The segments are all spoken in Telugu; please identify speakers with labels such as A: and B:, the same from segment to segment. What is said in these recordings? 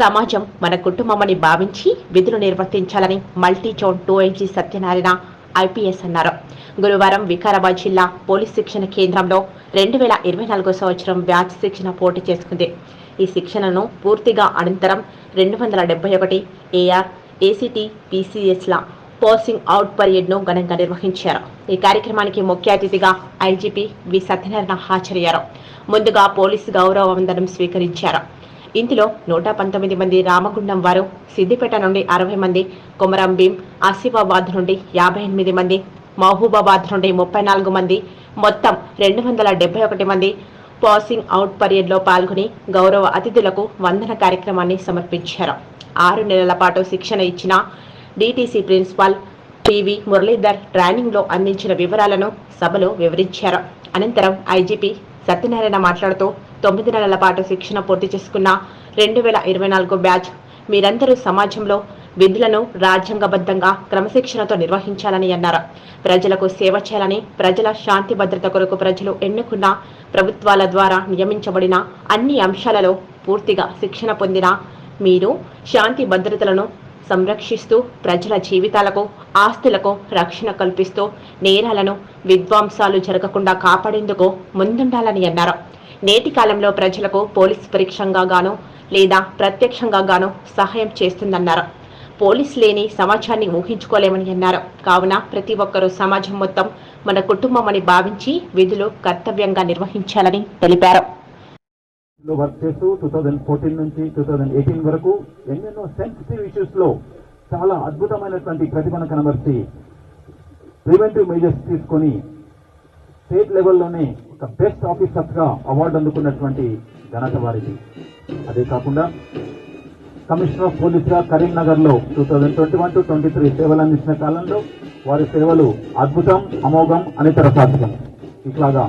A: సమాజం మన కుటుంబమని భావించి విధులు నిర్వర్తించాలని multi zone two IG Satyanarayana IPS అన్నారు. గురువారం వికారాబాద్ జిల్లా పోలీస్ శిక్షణ కేంద్రంలో రెండు వేల ఇరవై నాలుగో సంవత్సరం బ్యాచ్ శిక్షణ పోటీ చేసుకుంది. ఈ శిక్షణను పూర్తిగా అనంతరం రెండు వందల డెబ్బై ఒకటి ఏఆర్ ఏసీటీ పీసీఎస్ల పాసింగ్ అవుట్ పరేడ్ను ఘనంగా నిర్వహించారు. ఈ కార్యక్రమానికి ముఖ్య అతిథిగా ఐజీపీ వి సత్యనారాయణ హాజరయ్యారు. ముందుగా పోలీసు గౌరవ వందనం స్వీకరించారు. ఇందులో నూట పంతొమ్మిది మంది రామగుండం వారు సిద్దిపేట నుండి అరవై మంది కొమరం భీం ఆసిఫాబాద్ నుండి యాభై ఎనిమిది మంది మహబూబాబాద్ నుండి ముప్పై నాలుగు మంది మొత్తం రెండు వందల డెబ్బై ఒకటి మంది పాసింగ్ అవుట్ పర్యడ్లో పాల్గొని గౌరవ అతిథులకు వందన కార్యక్రమాన్ని సమర్పించారు. ఆరు నెలల పాటు శిక్షణ ఇచ్చిన డిటిసి ప్రిన్సిపాల్ పివి మురళీధర్ ట్రైనింగ్లో అందించిన వివరాలను సభలో వివరించారు. అనంతరం ఐజీపీ సత్యనారాయణ మాట్లాడుతూ తొమ్మిది నెలల పాటు శిక్షణ పూర్తి చేసుకున్న రెండు వేల ఇరవై నాలుగు బ్యాచ్ మీరందరూ సమాజంలో విధులను రాజ్యాంగబద్ధంగా క్రమశిక్షణతో నిర్వహించాలని అన్నారు. ప్రజలకు సేవ చేయాలని ప్రజల శాంతి భద్రత కొరకు ప్రజలు ఎన్నుకున్న ప్రభుత్వాల ద్వారా నియమించబడిన అన్ని అంశాలలో పూర్తిగా శిక్షణ పొందిన మీరు శాంతి భద్రతలను సంరక్షిస్తూ ప్రజల జీవితాలకు ఆస్తులకు రక్షణ కల్పిస్తూ నేరాలను విధ్వంసాలు జరగకుండా కాపాడేందుకు ముందుండాలని అన్నారు. నేటి కాలంలో ప్రజలకు పోలీస్ పరీక్షంగా గాను లేదా ప్రత్యక్షంగా గాను సహాయం చేస్తుందన్నారు. పోలీస్ లేని సమాజాన్ని ఊహించుకోలేమని అన్నారు. కావున ప్రతి ఒక్కరూ సమాజం మొత్తం మన కుటుంబం అని భావించి విధులు కర్తవ్యంగా నిర్వహించాలని తెలిపారు.
B: వర్క్ చేస్తూ టూ థౌజండ్ ఫోర్టీన్ నుంచి టూ థౌజండ్ ఎయిటీన్ వరకు ఎన్నెన్నో సెన్సిటివ్ ఇష్యూస్ చాలా అద్భుతమైనటువంటి ప్రతిభను కనబర్చి ప్రివెంటివ్ మెజర్స్ తీసుకొని స్టేట్ లెవెల్లోనే ఒక బెస్ట్ ఆఫీసర్స్గా అవార్డు అందుకున్నటువంటి ఘనత వారిది. అదే కాకుండా కమిషనర్ ఆఫ్ పోలీస్గా కరీంనగర్లో two thousand twenty one to twenty three సేవలు అందించిన కాలంలో వారి సేవలు అద్భుతం అమోఘం అనితర సాధ్యం ఇట్లాగా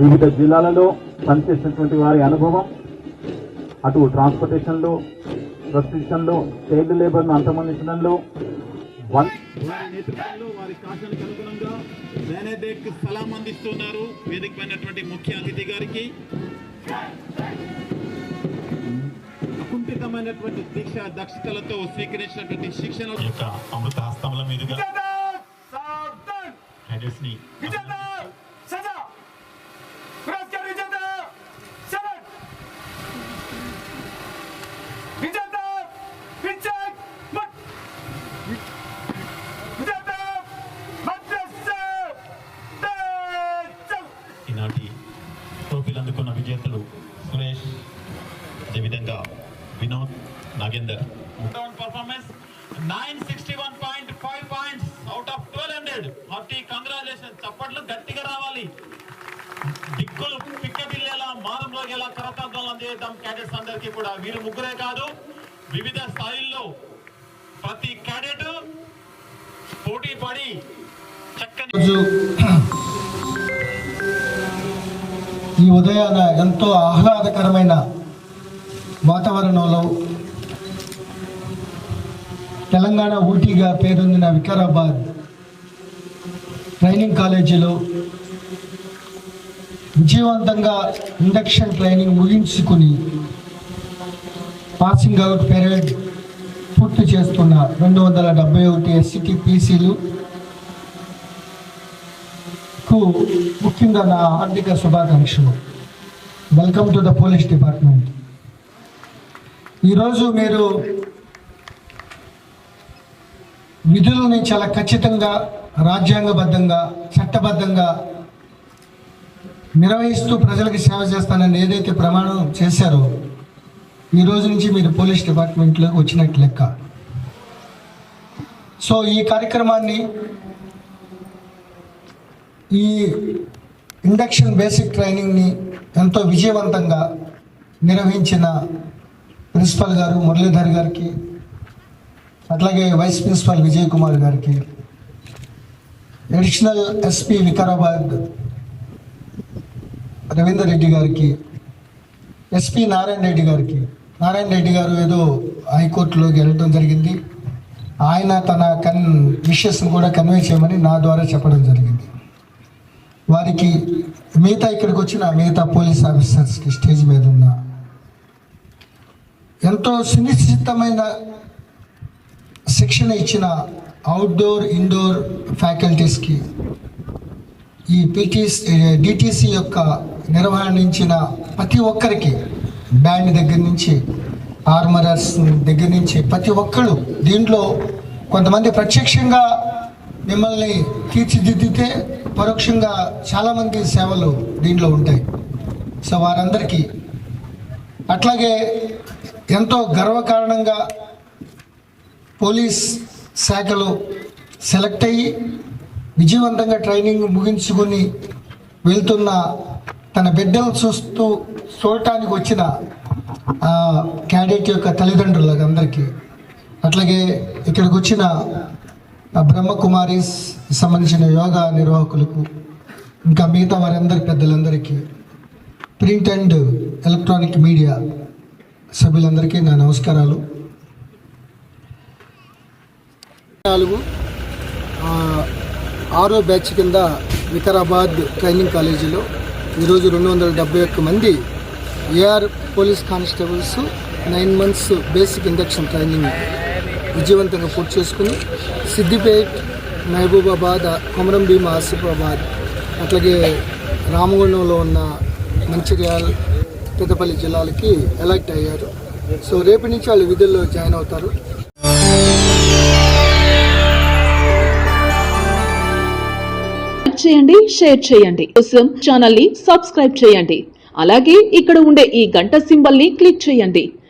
B: వివిధ జిల్లాలలో పనిచేసినటువంటి వారి అనుభవం అటు ట్రాన్స్పోర్టేషన్లో లో చైల్డ్ లేబర్ను అంతమందించడంలో
C: సలాం అందిస్తున్నారు. వేదికమైనటువంటి ముఖ్య అతిథి గారికి. అకుంఠితమైనటువంటి దీక్ష దక్షతలతో స్వీకరించినటువంటి శిక్షణ అమృత హస్తముల మీదుగా సురేష్ అదేవిధంగా Vinod Nagender. Performance nine sixty one point five points out of twelve hundred hearty congratulation చప్పట్లు గట్టిగా రావాలి. దిక్కులు పిక్కటిల్లేలా మారంలో ఎలా కరతార్థాలు అందిద్దాం క్యాడెట్స్ అందరికీ కూడా. వీరు ముగ్గురే కాదు వివిధ స్థాయిల్లో ప్రతి క్యాడెట్ పోటీ పడి చక్కని
D: ఈ ఉదయాన ఎంతో ఆహ్లాదకరమైన వాతావరణంలో తెలంగాణ ఊటీగా పేరొందిన వికారాబాద్ ట్రైనింగ్ కాలేజీలో విజయవంతంగా ఇండక్షన్ ట్రైనింగ్ ముగించుకుని పాసింగ్ అవుట్ పెరేడ్ పూర్తి చేస్తున్న రెండు వందల డెబ్బై ఒకటి ఎస్సిటి పీసీలు ముఖ్యంగా నా హార్దిక శుభాకాంక్షలు. Welcome to the police department ఈరోజు మీరు విధులని చాలా ఖచ్చితంగా రాజ్యాంగబద్ధంగా చట్టబద్ధంగా నిర్వహిస్తూ ప్రజలకు సేవ చేస్తానని ఏదైతే ప్రమాణం చేశారో ఈ రోజు నుంచి మీరు పోలీస్ డిపార్ట్మెంట్లోకి వచ్చినట్టు లెక్క. సో ఈ కార్యక్రమాన్ని ఈ ఇండక్షన్ బేసిక్ ట్రైనింగ్ని ఎంతో విజయవంతంగా నిర్వహించిన ప్రిన్సిపల్ గారు మురళీధర్ గారికి అట్లాగే వైస్ ప్రిన్సిపల్ విజయ్ కుమార్ గారికి అడిషనల్ ఎస్పీ వికారాబాద్ రవీందర్ రెడ్డి గారికి ఎస్పీ నారాయణ రెడ్డి గారికి. నారాయణ రెడ్డి గారు ఏదో హైకోర్టులోకి వెళ్ళడం జరిగింది. ఆయన తన కన్ విషయస్ను కూడా కన్వే చేయమని నా ద్వారా చెప్పడం జరిగింది. వారికి మిగతా ఇక్కడికి వచ్చిన మిగతా పోలీస్ ఆఫీసర్స్కి స్టేజ్ మీద ఉన్న ఎంతో సునిశ్చితమైన శిక్షణ ఇచ్చిన అవుట్డోర్ ఇండోర్ ఫ్యాకల్టీస్కి ఈ పీటీస్ డిటీసీ యొక్క నిర్వహించిన ప్రతి ఒక్కరికి బ్యాండ్ దగ్గర నుంచి ఆర్మరర్స్ దగ్గర నుంచి ప్రతి ఒక్కరు దీంట్లో కొంతమంది ప్రత్యక్షంగా మిమ్మల్ని తీర్చిదిద్దితే పరోక్షంగా చాలామంది సేవలు దీంట్లో ఉంటాయి. సో వారందరికీ అట్లాగే ఎంతో గర్వకారణంగా పోలీస్ శాఖలో సెలెక్ట్ అయ్యి విజయవంతంగా ట్రైనింగ్ ముగించుకుని వెళ్తున్న తన బిడ్డలు చూస్తూ చూడటానికి వచ్చిన క్యాడెట్ యొక్క తల్లిదండ్రులకు అందరికీ అట్లాగే ఇక్కడికి వచ్చిన బ్రహ్మకుమారీస్ సంబంధించిన యోగా నిర్వాహకులకు ఇంకా మిగతా వారందరి పెద్దలందరికీ ప్రింట్ అండ్ ఎలక్ట్రానిక్ మీడియా సభ్యులందరికీ నా నమస్కారాలు. నాలుగు ఆరో బ్యాచ్ కింద వికారాబాద్ ట్రైనింగ్ కాలేజీలో ఈరోజు రెండు వందల డెబ్బై ఒక్క మంది AR police constables nine months basic induction training విజయవంతంగా పూర్తి చేసుకుని సిద్దిపేట్ మహబూబాబాద్ కొమరం భీమ ఆసిఫాబాద్ అట్లాగే రామగుండంలో ఉన్న మంచిర్యాల్ పెద్దపల్లి జిల్లాలకి ఎలక్ట్ అయ్యారు. సో రేపటి నుంచి వాళ్ళు విధుల్లో జాయిన్ అవుతారు.
E: చేయండి షేర్ చేయండి. కోసం ఛానల్ని సబ్స్క్రైబ్ చేయండి. అలాగే ఇక్కడ ఉండే ఈ గంట సింబల్ని క్లిక్ చేయండి.